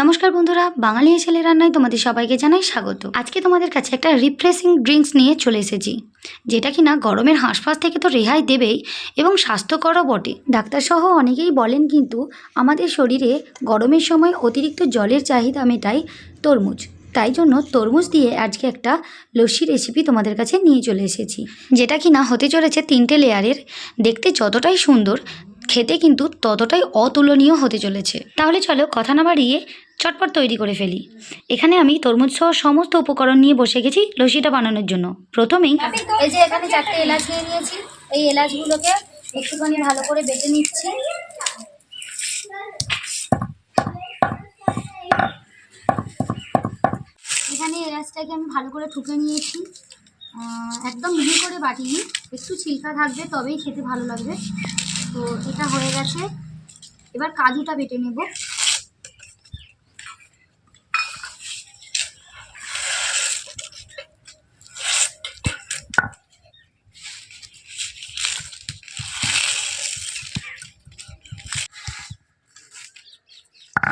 নমস্কার বন্ধুরা, বাঙালি ছেলে রান্নায় তোমাদের সবাইকে জানাই স্বাগত। আজকে তোমাদের কাছে একটা রিফ্রেশিং ড্রিঙ্কস নিয়ে চলে এসেছি, যেটা কিনা গরমের হাঁসফাঁস থেকে তো রেহাই দেবেই এবং স্বাস্থ্যকরও বটে। ডাক্তারসহ অনেকেই বলেন কিন্তু, আমাদের শরীরে গরমের সময় অতিরিক্ত জলের চাহিদা মেটায় তরমুজ। তাই জন্য তরমুজ দিয়ে আজকে একটা লস্যি রেসিপি তোমাদের কাছে নিয়ে চলে এসেছি, যেটা কিনা হতে চলেছে তিনটে লেয়ারের দেখতে যতটাই সুন্দর, খেতে কিন্তু ততটাই অতুলনীয় হতে চলেছে। তাহলে চলো কথা না বাড়িয়ে চটপট তৈরি করে ফেলি। এখানে আমি তরমুজ সহ সমস্ত উপকরণ নিয়ে বসে গেছি লস্যিটা বানানোর জন্য। প্রথমেই এই যে এখানে চারটে এলাচ নিয়ে নিয়েছি। এই এলাচগুলোকে একটুখানি ভালো করে বেটে নিচ্ছি। এখানে এলাচটাকে আমি ভালো করে ঠুকে নিয়েছি। একদম মিহি করে বাটিনি। একটু ছিলকা থাকবে, তবেই খেতে ভালো লাগবে। তো এটা হয়ে গেছে। এবার কাজুটা বেটে নেব।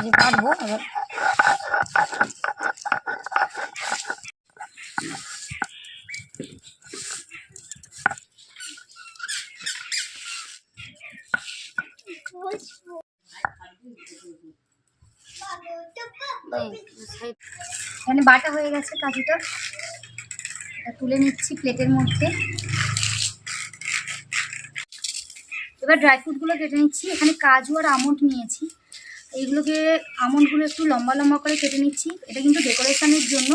যে কাটবো এবার এখানে বাটা হয়ে গেছে কাজুটা। তুলে নিচ্ছি প্লেটের মধ্যে। এবার ড্রাই ফ্রুটগুলো কেটে নিচ্ছি। এখানে কাজু আর আমন্ড নিয়েছি। এইগুলোকে আমন্ডগুলো একটু লম্বা লম্বা করে কেটে নিচ্ছি। এটা কিন্তু ডেকোরেশনের জন্য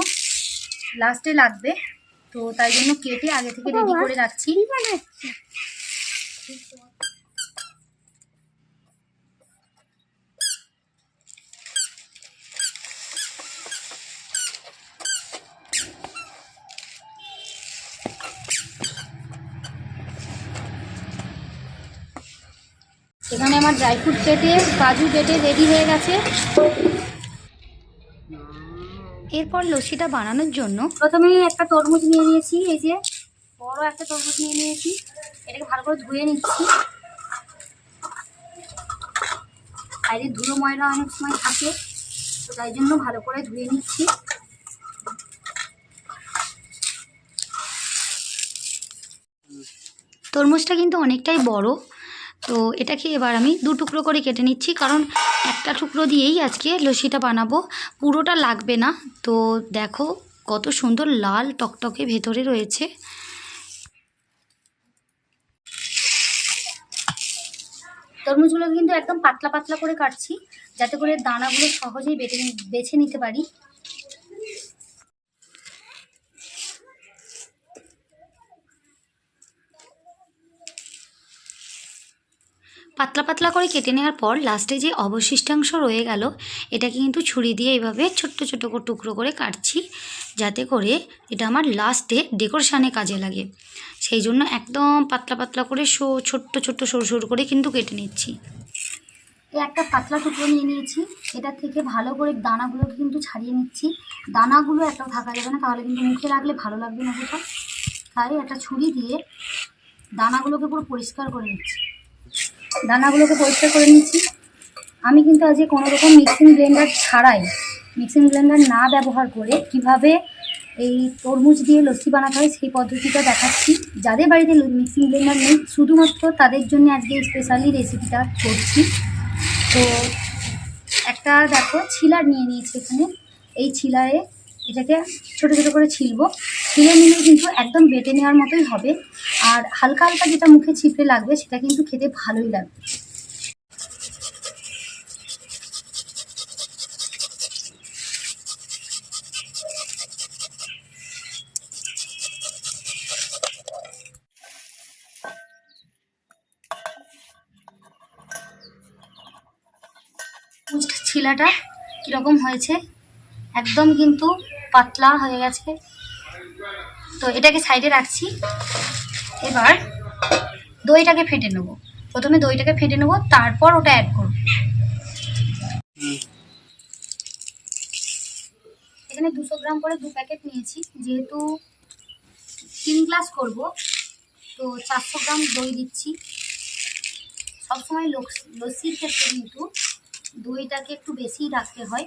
লাস্টে লাগবে। তো তাই জন্য কেটে আগে থেকে রেডি করে রাখছি। এখানে আমার ড্রাই ফ্রুট কেটে, কাজু কেটে রেডি হয়ে গেছে। এরপর লস্যিটা বানানোর জন্য প্রথমে একটা তরমুজ নিয়ে নিয়েছি, এই যে বড় একটা তরমুজ নিয়ে নিয়েছি। এটাকে ভালো করে ধুয়ে নিচ্ছি। বাইরে ধুলো ময়লা অনেক সময় থাকে, তো তাই জন্য ভালো করে ধুয়ে নিচ্ছি। তরমুজটা কিন্তু অনেকটাই বড় তো এটাকে এবার আমি দু টুকরো করে কেটে নিচ্ছি। কারণ একটা টুকরো দিয়েই আজকে লস্যিটা বানাবো। পুরোটা লাগবে না। তো দেখো কত সুন্দর লাল টকটকে ভেতরে রয়েছে। তরমুজগুলো কিন্তু একদম পাতলা পাতলা করে কাটছি। যাতে করে দানাগুলো সহজেই বেটে বেছে নিতে পারি। পাতলা পাতলা করে কেটে নেওয়ার পর লাস্টে যে অবশিষ্টাংশ রয়ে গেল এটাকে কিন্তু ছুরি দিয়ে এইভাবে ছোট্ট ছোট্ট করে টুকরো করে কাটছি, যাতে করে এটা আমার লাস্টে ডেকোরেশানে কাজে লাগে। সেই জন্য একদম পাতলা পাতলা করে সো ছোট্ট ছোট্ট সরু সরু করে কিন্তু কেটে নিচ্ছি। একটা পাতলা টুকরো নিয়ে নিয়েছি, এটা থেকে ভালো করে দানাগুলোকে কিন্তু ছাড়িয়ে নিচ্ছি। দানাগুলো একটা থাকা যাবে না, তাহলে কিন্তু মুখে লাগলে ভালো লাগবে না সেটা। তাই একটা ছুরি দিয়ে দানাগুলোকে পুরো পরিষ্কার করে নিচ্ছি। দানাগুলোকে পরিষ্কার করে নিচ্ছি। আমি কিন্তু আজকে কোনো রকম মিক্সিং ব্লেন্ডার ছাড়াই মিক্সিং ব্লেন্ডার না ব্যবহার করে কীভাবে এই তরমুজ দিয়ে লস্যি বানাতে হয় সেই পদ্ধতিটা দেখাচ্ছি। যাদের বাড়িতে মিক্সিং ব্লেন্ডার নেই, শুধুমাত্র তাদের জন্য আজকে স্পেশালি রেসিপিটা করছি। তো একটা দেখো, ছিলার নিয়ে নিয়েছি এখানে। এই ছিলারে এটাকে ছোট ছোট করে ছিলবো। ছিলে নিলে কিন্তু একদম বেটে নেওয়ার মতোই হবে। আর হালকা হালকা যেটা মুখে ছিপড়ে লাগবে, সেটা কিন্তু খেতে ভালোই লাগবে। ছিলাটা কীরকম হয়েছে, একদম কিন্তু পাতলা হয়ে গেছে। তো এটাকে সাইডে রাখছি। এবার দইটাকে ফেটে নেব। প্রথমে দইটাকে ফেটে নেব, তারপর ওটা অ্যাড করব। এখানে দুশো গ্রাম করে দু প্যাকেট নিয়েছি। যেহেতু তিন গ্লাস করব, তো চারশো গ্রাম দই দিচ্ছি। সবসময় লস- লস্যির ক্ষেত্রে কিন্তু দইটাকে একটু বেশিই রাখতে হয়।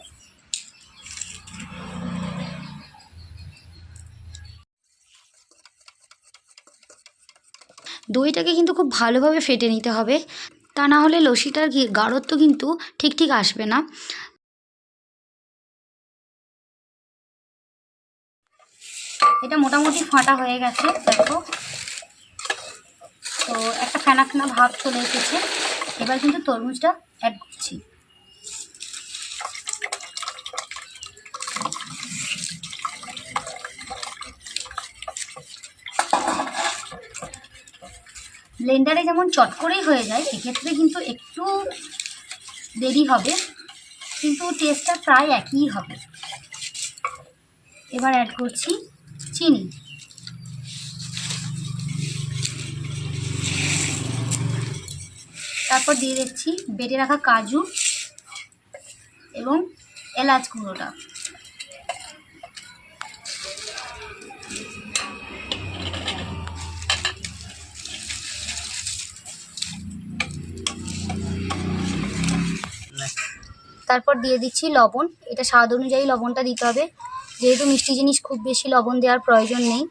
দইটাকে কিন্তু খুব ভালোভাবে ফেটে নিতে হবে। তা না হলে লস্যিটার গাঢ়ত্ব কিন্তু ঠিক ঠিক আসবে না। এটা মোটামুটি ফাটা হয়ে গেছে, দেখো। তো একটা ফেনা ফেনা ভাব চলে এসেছে। এবার কিন্তু তরমুজটা অ্যাড করছি। ব্লেন্ডারে যেমন চট করেই হয়ে যায় এক্ষেত্রে কিন্তু একটু দেরি হবে, কিন্তু টেস্টটা প্রায় একই হবে। এবার অ্যাড করছি চিনি। তারপর দিয়ে দিচ্ছি বেটে রাখা কাজু এবং এলাচ গুঁড়োটা। তারপর দিয়ে দিচ্ছি লবণ। এটা স্বাদ অনুযায়ী লবণটা দিতে হবে। যেহেতু মিষ্টি জিনিস খুব বেশি লবণ দেওয়ার প্রয়োজন নেই।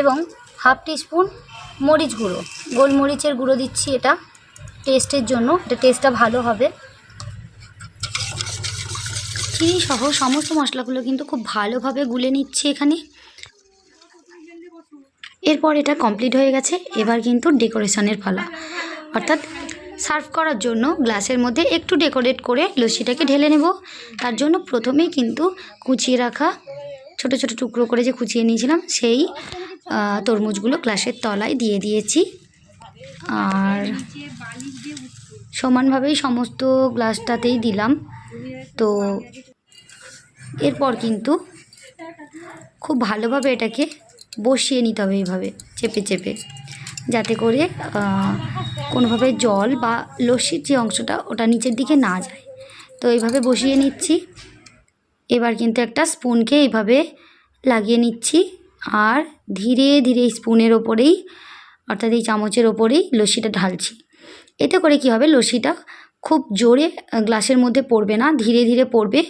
এবং হাফ টিস্পুন মরিচ গুঁড়ো। গোলমরিচের গুঁড়ো দিচ্ছি এটা টেস্টের জন্য। এটা টেস্টটা ভালো হবে। চিনি সহ সমস্ত মশলাগুলো কিন্তু খুব ভালোভাবে গুলে নিচ্ছি এখানে। এরপর এটা কমপ্লিট হয়ে গেছে। এবার কিন্তু ডেকোরেশনের পালা। অর্থাৎ সার্ভ করার জন্য গ্লাসের মধ্যে একটু ডেকোরেট করে লস্যিটাকে ঢেলে নেব। তার জন্য প্রথমেই কিন্তু কুচিয়ে রাখা ছোট ছোট টুকরো করে যে কুচিয়ে নিয়েছিলাম, সেই তরমুজগুলো গ্লাসের তলায় দিয়ে দিয়েছি। আর সমানভাবেই সমস্ত গ্লাসটাতেই দিলাম। তো এরপর কিন্তু খুব ভালোভাবে এটাকে বসিয়ে নিতে হবে এইভাবে, চেপে চেপে। যাতে করে কোনোভাবে জল বা লস্যির যে অংশটা ওটা নিচের দিকে না যায়। তো এইভাবে বসিয়ে নিচ্ছি। এবার কিন্তু একটা স্পুনকে এইভাবে লাগিয়ে নিচ্ছি। আর ধীরে ধীরে স্পুনের ওপরেই, অর্থাৎ এই চামচের ওপরেই লস্যিটা ঢালছি। এতে করে কি হবে, লস্যিটা খুব জোরে গ্লাসের মধ্যে পড়বে না, ধীরে ধীরে পড়বে।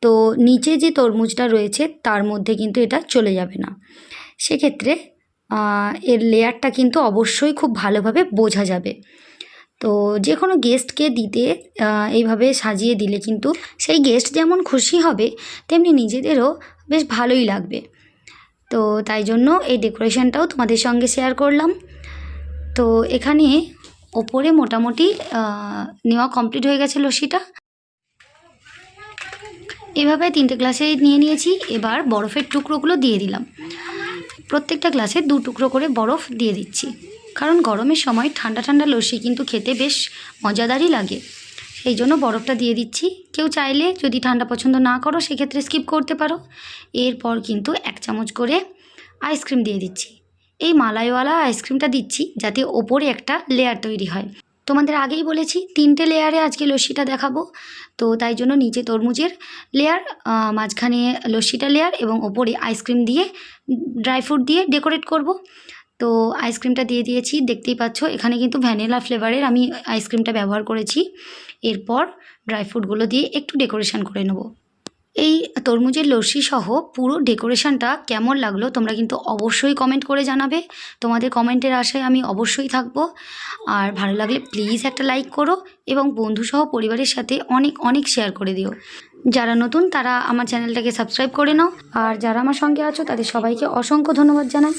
তো নিচে যে তরমুজটা রয়েছে, তার মধ্যে কিন্তু এটা চলে যাবে না। সেক্ষেত্রে এর লেয়ারটা কিন্তু অবশ্যই খুব ভালোভাবে বোঝা যাবে। তো যে কোনো গেস্টকে দিতে এইভাবে সাজিয়ে দিলে কিন্তু সেই গেস্ট যেমন খুশি হবে, তেমনি নিজেদেরও বেশ ভালোই লাগবে। তো তাই জন্য এই ডেকোরেশনটাও তোমাদের সঙ্গে শেয়ার করলাম। তো এখানে ওপরে মোটামুটি নেওয়া কমপ্লিট হয়ে গেছে লস্যিটা। এভাবে তিনটে গ্লাসে নিয়ে নিয়েছি, এবার বরফের টুকরোগুলো দিয়ে দিলাম। প্রত্যেকটা গ্লাসে দু টুকরো করে বরফ দিয়ে দিচ্ছি। কারণ গরমের সময় ঠান্ডা ঠান্ডা লস্যি কিন্তু খেতে বেশ মজাদারই লাগে। সেই জন্য বরফটা দিয়ে দিচ্ছি। কেউ চাইলে যদি ঠান্ডা পছন্দ না করো, সেক্ষেত্রে স্কিপ করতে পারো। এরপর কিন্তু এক চামচ করে আইসক্রিম দিয়ে দিচ্ছি। এই মালাইওয়ালা আইসক্রিমটা দিচ্ছি যাতে ওপরে একটা লেয়ার তৈরি হয়। তোমাদের আগেই বলেছি, তিনটে লেয়ারে আজকে লস্যিটা দেখাবো। তো তাই জন্য নিচে তরমুজের লেয়ার মাঝখানে লস্যিটা লেয়ার এবং ওপরে আইসক্রিম দিয়ে ড্রাই ফ্রুট দিয়ে ডেকোরেট করব। তো আইসক্রিমটা দিয়ে দিয়েছি, দেখতেই পাচ্ছ, এখানে কিন্তু ভ্যানিলা ফ্লেভারের আমি আইসক্রিমটা ব্যবহার করেছি। এরপর ড্রাই ফ্রুটগুলো দিয়ে একটু ডেকোরেশান করে নেব। এই তরমুজের লস্যি সহ পুরো ডেকোরেশনটা কেমন লাগল তোমরা কিন্তু অবশ্যই কমেন্ট করে জানাবে। তোমাদের কমেন্টের আশায় আমি অবশ্যই থাকব। আর ভালো লাগলে প্লিজ একটা লাইক করো এবং বন্ধুসহ পরিবারের সাথে অনেক অনেক শেয়ার করে দিও। যারা নতুন তারা আমার চ্যানেলটাকে সাবস্ক্রাইব করে নাও। আর যারা আমার সঙ্গে আছো তাদের সবাইকে অসংখ্য ধন্যবাদ জানাই।